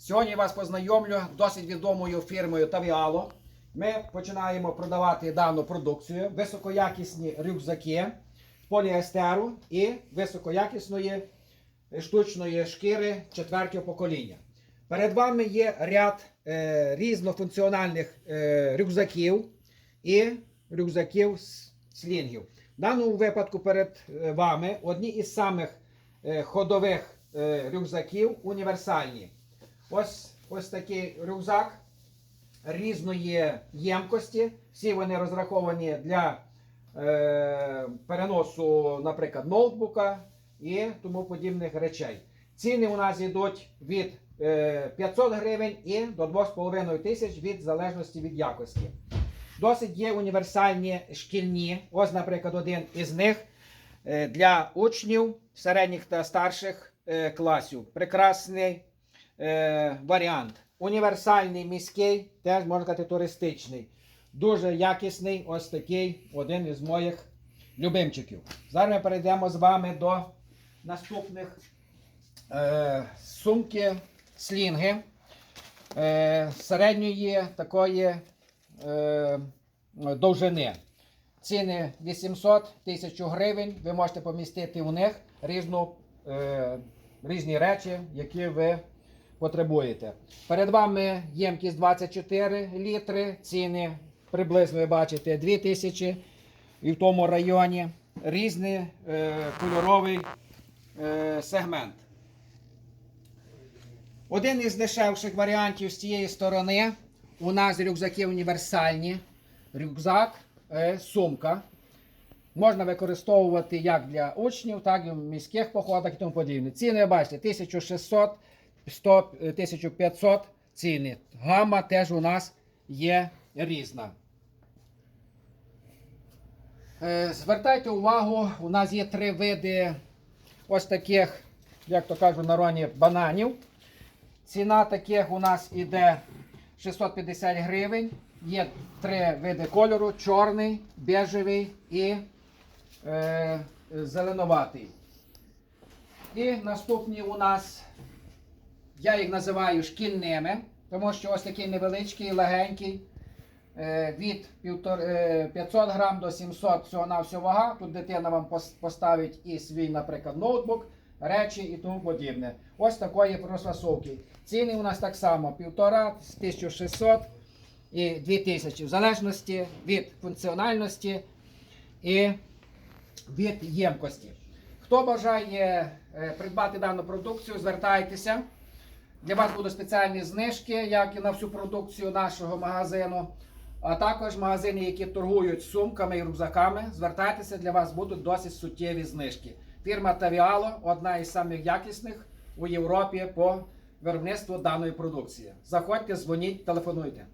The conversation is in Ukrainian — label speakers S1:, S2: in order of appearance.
S1: Сьогодні вас познайомлю з досить відомою фірмою Тавіало. Ми починаємо продавати дану продукцію, високоякісні рюкзаки з поліестеру і високоякісної штучної шкіри четвертого покоління. Перед вами є ряд е, різнофункціональних е, рюкзаків і рюкзаків слінгів. В даному випадку перед е, вами одні із самих е, ходових е, рюкзаків універсальні. Ось, ось такий рюкзак різної ємкості. Всі вони розраховані для е, переносу, наприклад, ноутбука і тому подібних речей. Ціни у нас йдуть від е, 500 гривень і до 2,5 тисяч від залежності від якості. Досить є універсальні шкільні. Ось, наприклад, один із них е, для учнів середніх та старших е, класів. Прекрасний е, варіант. Універсальний міський, теж можна сказати туристичний. Дуже якісний, ось такий один із моїх любимчиків. Зараз ми перейдемо з вами до наступних е, сумки слінги е, середньої такої е, довжини. Ціни 800 тисяч гривень. Ви можете помістити у них різну, е, різні речі, які ви потребуєте. Перед вами ємкість 24 літри. Ціни приблизно ви бачите 2 тисячі і в тому районі різний е, кольоровий е, сегмент. Один із дешевших варіантів з цієї сторони у нас рюкзаки універсальні. Рюкзак, е, сумка. Можна використовувати як для учнів, так і в міських походах і тому подібне. Ціни, бачите, 1600, 100, е, 1500 ціни. Гама теж у нас є різна. Е, Звертайте увагу, у нас є три види ось таких, як то кажуть, в народі бананів. Ціна таких у нас іде 650 гривень. Є три види кольору: чорний, бежевий і е, зеленуватий. І наступні у нас, я їх називаю шкільними, тому що ось такий невеличкий, легенький. е, Від е, 500 грам до 700 всього на всього вага. Тут дитина вам поставить і свій, наприклад, ноутбук, речі і тому подібне. Ось такої розфасовки. Ціни у нас так само: 1,5, 1600 і 2000, в залежності від функціональності і від ємкості. Хто бажає е, придбати дану продукцію, звертайтеся. Для вас будуть спеціальні знижки, як і на всю продукцію нашого магазину. А також магазини, які торгують сумками і рюкзаками, звертайтеся, для вас будуть досить суттєві знижки. Фірма Тавіало одна із самих якісних у Європі по виробництву даної продукції. Заходьте, дзвоніть, телефонуйте.